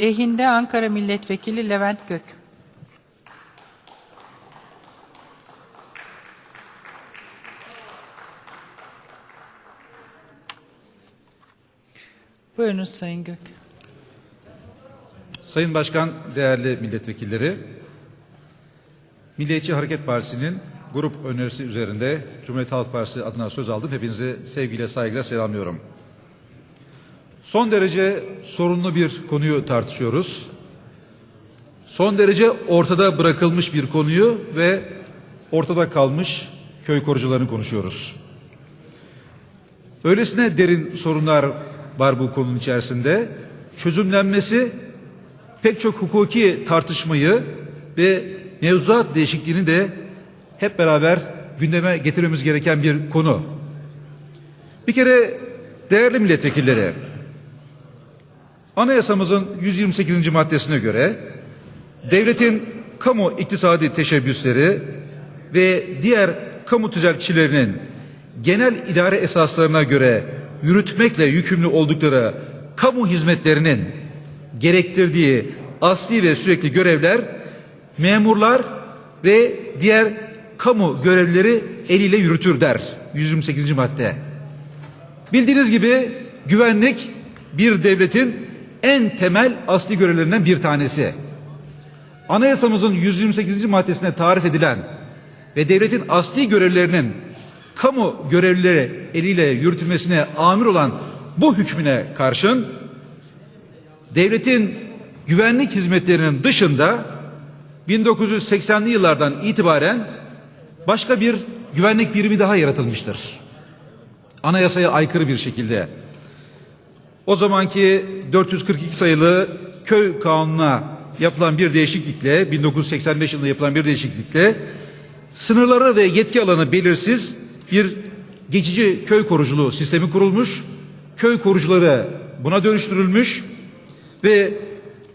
Lehinde Ankara Milletvekili Levent Gök. Buyurunuz Sayın Gök. Sayın Başkan, değerli milletvekilleri, Milliyetçi Hareket Partisi'nin grup önerisi üzerinde Cumhuriyet Halk Partisi adına söz aldım. Hepinizi sevgiyle, saygıyla selamlıyorum. Son derece sorunlu bir konuyu tartışıyoruz. Son derece ortada bırakılmış bir konuyu ve ortada kalmış köy korucularını konuşuyoruz. Öylesine derin sorunlar var bu konunun içerisinde. Çözümlenmesi pek çok hukuki tartışmayı ve mevzuat değişikliğini de hep beraber gündeme getirmemiz gereken bir konu. Bir kere değerli milletvekilleri, anayasamızın 128. maddesine göre devletin kamu iktisadi teşebbüsleri ve diğer kamu tüzelçilerinin genel idare esaslarına göre yürütmekle yükümlü oldukları kamu hizmetlerinin gerektirdiği asli ve sürekli görevler memurlar ve diğer kamu görevlileri eliyle yürütür der 128. madde. Bildiğiniz gibi güvenlik bir devletin en temel asli görevlerinden bir tanesi. Anayasamızın 128. maddesine tarif edilen ve devletin asli görevlerinin kamu görevlileri eliyle yürütülmesine amir olan bu hükmüne karşın devletin güvenlik hizmetlerinin dışında 1980'li yıllardan itibaren başka bir güvenlik birimi daha yaratılmıştır. Anayasaya aykırı bir şekilde. O zamanki 442 sayılı köy kanununa yapılan bir değişiklikle 1985 yılında yapılan bir değişiklikle sınırları ve yetki alanı belirsiz bir geçici köy koruculuğu sistemi kurulmuş. Köy korucuları buna dönüştürülmüş ve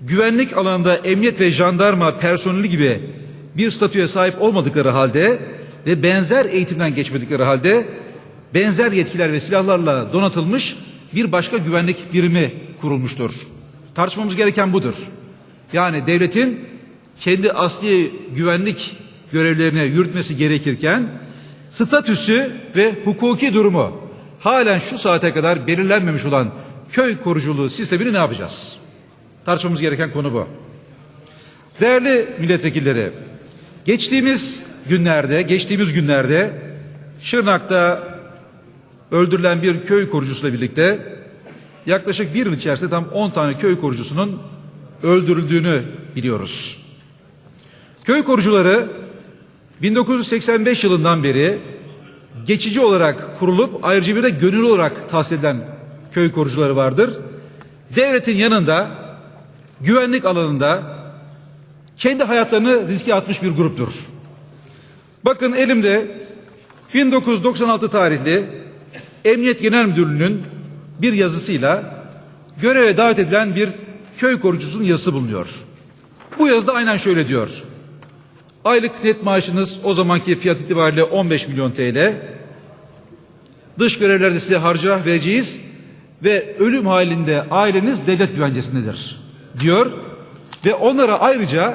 güvenlik alanında emniyet ve jandarma personeli gibi bir statüye sahip olmadıkları halde ve benzer eğitimden geçmedikleri halde benzer yetkiler ve silahlarla donatılmış bir başka güvenlik birimi kurulmuştur. Tartışmamız gereken budur. Yani devletin kendi asli güvenlik görevlerini yürütmesi gerekirken statüsü ve hukuki durumu halen şu saate kadar belirlenmemiş olan köy koruculuğu sistemini ne yapacağız? Tartışmamız gereken konu bu. Değerli milletvekilleri, geçtiğimiz günlerde, geçtiğimiz günlerde Şırnak'ta öldürülen bir köy korucusuyla birlikte yaklaşık bir yıl içerisinde tam 10 tane köy korucusunun öldürüldüğünü biliyoruz. Köy korucuları 1985 yılından beri geçici olarak kurulup ayrıca bir de gönüllü olarak tahsis edilen köy korucuları vardır. Devletin yanında güvenlik alanında kendi hayatlarını riske atmış bir gruptur. Bakın elimde 1996 tarihli Emniyet Genel Müdürlüğü'nün bir yazısıyla göreve davet edilen bir köy korucusunun yazısı bulunuyor. Bu yazıda aynen şöyle diyor. Aylık net maaşınız o zamanki fiyat itibariyle 15 milyon TL. Dış görevlerde size harca vereceğiz ve ölüm halinde aileniz devlet güvencesindedir diyor. Ve onlara ayrıca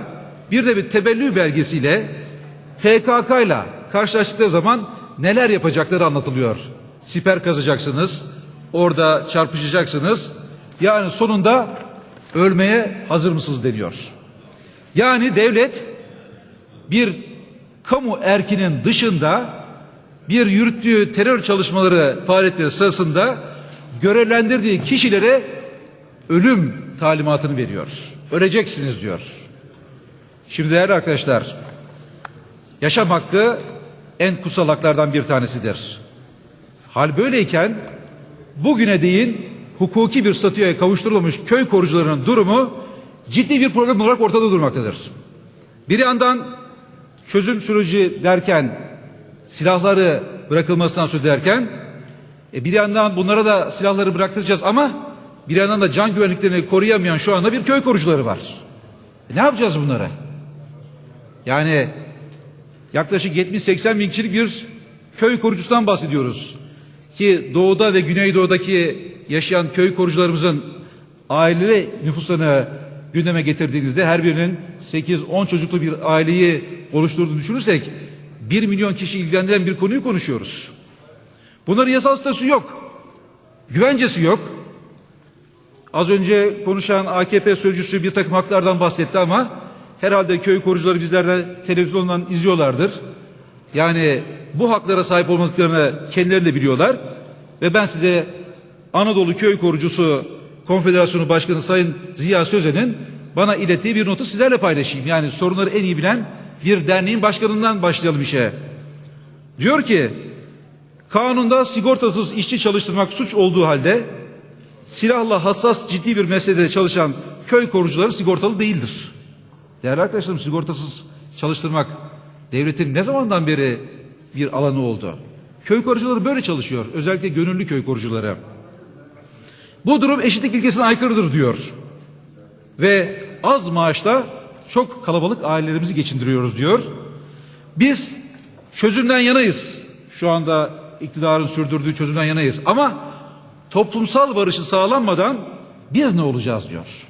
bir de bir tebellü belgesiyle PKK ile karşılaştıkları zaman neler yapacakları anlatılıyor. Siper kazacaksınız, orada çarpışacaksınız. Yani sonunda ölmeye hazır mısınız deniyor. Yani devlet bir kamu erkinin dışında bir yürüttüğü terör çalışmaları faaliyetleri sırasında görevlendirdiği kişilere ölüm talimatını veriyor. Öleceksiniz diyor. Şimdi değerli arkadaşlar yaşam hakkı en kutsal haklardan bir tanesidir. Hal böyleyken bugüne değin hukuki bir statüye kavuşturulmuş köy korucularının durumu ciddi bir problem olarak ortada durmaktadır. Bir yandan çözüm süreci derken silahları bırakılmasından söz ederken e bir yandan bunlara da silahları bıraktıracağız ama bir yandan da can güvenliklerini koruyamayan şu anda bir köy korucuları var. E ne yapacağız bunlara? Yani yaklaşık 70-80 bin kişilik bir köy korucusundan bahsediyoruz. Ki doğuda ve güneydoğudaki yaşayan köy korucularımızın aile nüfuslarını gündeme getirdiğinizde her birinin 8-10 çocuklu bir aileyi oluşturduğunu düşünürsek 1 milyon kişi ilgilendiren bir konuyu konuşuyoruz. Bunların yasal statüsü yok. Güvencesi yok. Az önce konuşan AKP sözcüsü bir takım haklardan bahsetti ama herhalde köy korucuları bizlerden televizyondan izliyorlardır. Yani bu haklara sahip olmadıklarını kendileri de biliyorlar. Ve ben size Anadolu Köy Korucusu Konfederasyonu Başkanı Sayın Ziya Sözen'in bana ilettiği bir notu sizlerle paylaşayım. Yani sorunları en iyi bilen bir derneğin başkanından başlayalım işe. Diyor ki kanunda sigortasız işçi çalıştırmak suç olduğu halde silahla hassas ciddi bir meselede çalışan köy korucuları sigortalı değildir. Değerli arkadaşlarım sigortasız çalıştırmak devletin ne zamandan beri bir alanı oldu? Köy korucuları böyle çalışıyor. Özellikle gönüllü köy korucuları. Bu durum eşitlik ilkesine aykırıdır diyor. Ve az maaşla çok kalabalık ailelerimizi geçindiriyoruz diyor. Biz çözümden yanayız. Şu anda iktidarın sürdürdüğü çözümden yanayız. Ama toplumsal barışı sağlanmadan biz ne olacağız diyor.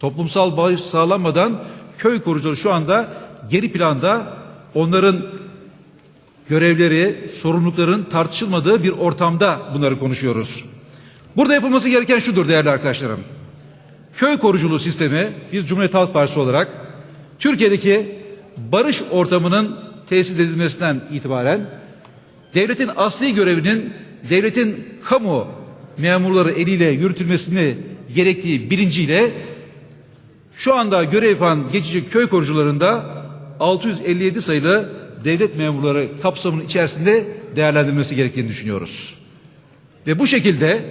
Toplumsal barış sağlanmadan köy korucuları şu anda geri planda onların görevleri, sorumlulukların tartışılmadığı bir ortamda bunları konuşuyoruz. Burada yapılması gereken şudur değerli arkadaşlarım. Köy koruculuğu sistemi biz Cumhuriyet Halk Partisi olarak Türkiye'deki barış ortamının tesis edilmesinden itibaren devletin asli görevinin devletin kamu memurları eliyle yürütülmesini gerektiği bilinciyle şu anda görev yapan geçici köy korucularında 657 sayılı devlet memurları kapsamının içerisinde değerlendirilmesi gerektiğini düşünüyoruz. Ve bu şekilde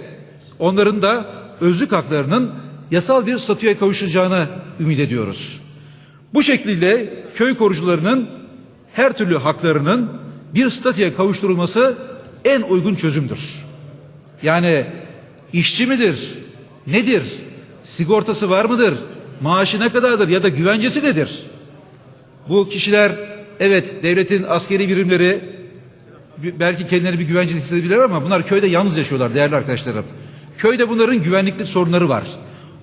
onların da özlük haklarının yasal bir statüye kavuşacağını ümit ediyoruz. Bu şekilde köy korucularının her türlü haklarının bir statüye kavuşturulması en uygun çözümdür. Yani işçi midir? Nedir? Sigortası var mıdır? Maaşı ne kadardır ya da güvencesi nedir? Bu kişiler evet devletin askeri birimleri belki kendileri bir güvence hissedebilirler ama bunlar köyde yalnız yaşıyorlar değerli arkadaşlarım. Köyde bunların güvenlikli sorunları var.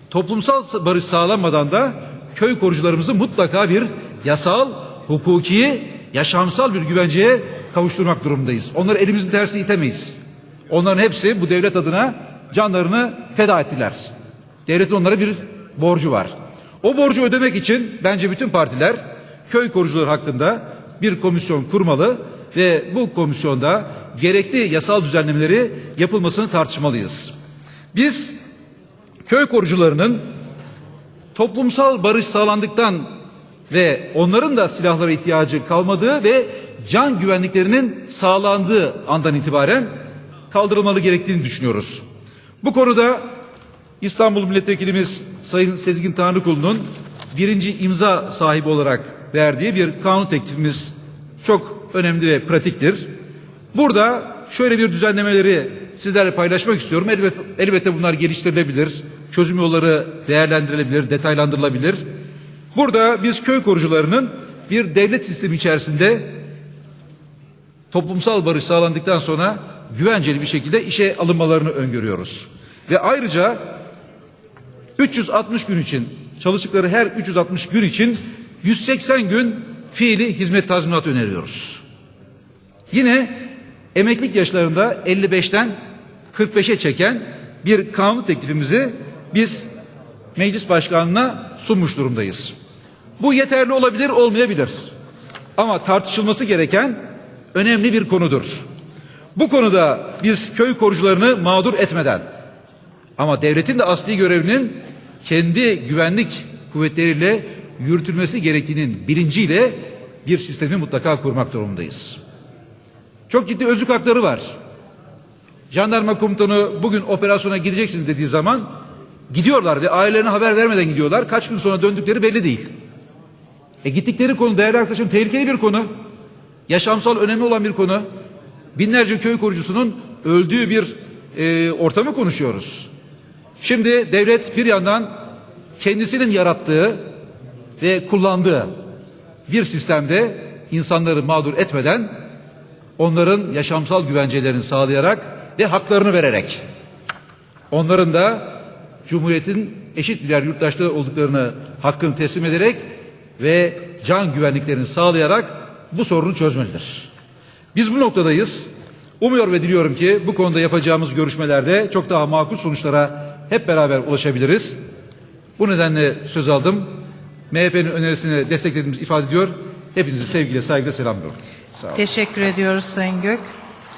Toplumsal barış sağlanmadan da köy korucularımızı mutlaka bir yasal, hukuki, yaşamsal bir güvenceye kavuşturmak durumundayız. Onları elimizin tersi itemeyiz. Onların hepsi bu devlet adına canlarını feda ettiler. Devletin onlara bir borcu var. O borcu ödemek için bence bütün partiler köy korucuları hakkında bir komisyon kurmalı ve bu komisyonda gerekli yasal düzenlemeleri yapılmasını tartışmalıyız. Biz köy korucularının toplumsal barış sağlandıktan ve onların da silahlara ihtiyacı kalmadığı ve can güvenliklerinin sağlandığı andan itibaren kaldırılmalı gerektiğini düşünüyoruz. Bu konuda İstanbul Milletvekilimiz Sayın Sezgin Tanrıkulu'nun birinci imza sahibi olarak verdiği bir kanun teklifimiz çok önemli ve pratiktir. Burada şöyle bir düzenlemeleri sizlerle paylaşmak istiyorum. Elbette, bunlar geliştirilebilir. Çözüm yolları değerlendirilebilir, detaylandırılabilir. Burada biz köy korucularının bir devlet sistemi içerisinde toplumsal barış sağlandıktan sonra güvenceli bir şekilde işe alınmalarını öngörüyoruz. Ve ayrıca 360 gün için çalıştıkları her 360 gün için 180 gün fiili hizmet tazminatı öneriyoruz. Yine emeklilik yaşlarında 55'ten 45'e çeken bir kanun teklifimizi biz meclis başkanına sunmuş durumdayız. Bu yeterli olabilir, olmayabilir. Ama tartışılması gereken önemli bir konudur. Bu konuda biz köy korucularını mağdur etmeden ama devletin de asli görevinin kendi güvenlik kuvvetleriyle yürütülmesi gerektiğinin bilinciyle bir sistemi mutlaka kurmak durumundayız. Çok ciddi özlük hakları var. Jandarma komutanı bugün operasyona gideceksiniz dediği zaman gidiyorlar ve ailelerine haber vermeden gidiyorlar. Kaç gün sonra döndükleri belli değil. E gittikleri konu değerli arkadaşım tehlikeli bir konu. Yaşamsal önemi olan bir konu. Binlerce köy korucusunun öldüğü bir e, ortamı konuşuyoruz. Şimdi devlet bir yandan kendisinin yarattığı ve kullandığı bir sistemde insanları mağdur etmeden onların yaşamsal güvencelerini sağlayarak ve haklarını vererek onların da Cumhuriyet'in eşit birer yurttaşları olduklarını hakkını teslim ederek ve can güvenliklerini sağlayarak bu sorunu çözmelidir. Biz bu noktadayız. Umuyor ve diliyorum ki bu konuda yapacağımız görüşmelerde çok daha makul sonuçlara hep beraber ulaşabiliriz. Bu nedenle söz aldım. MHP'nin önerisini desteklediğimizi ifade ediyor. Hepinizi sevgiyle, saygıyla selamlıyorum. Teşekkür ediyoruz Sayın Gök.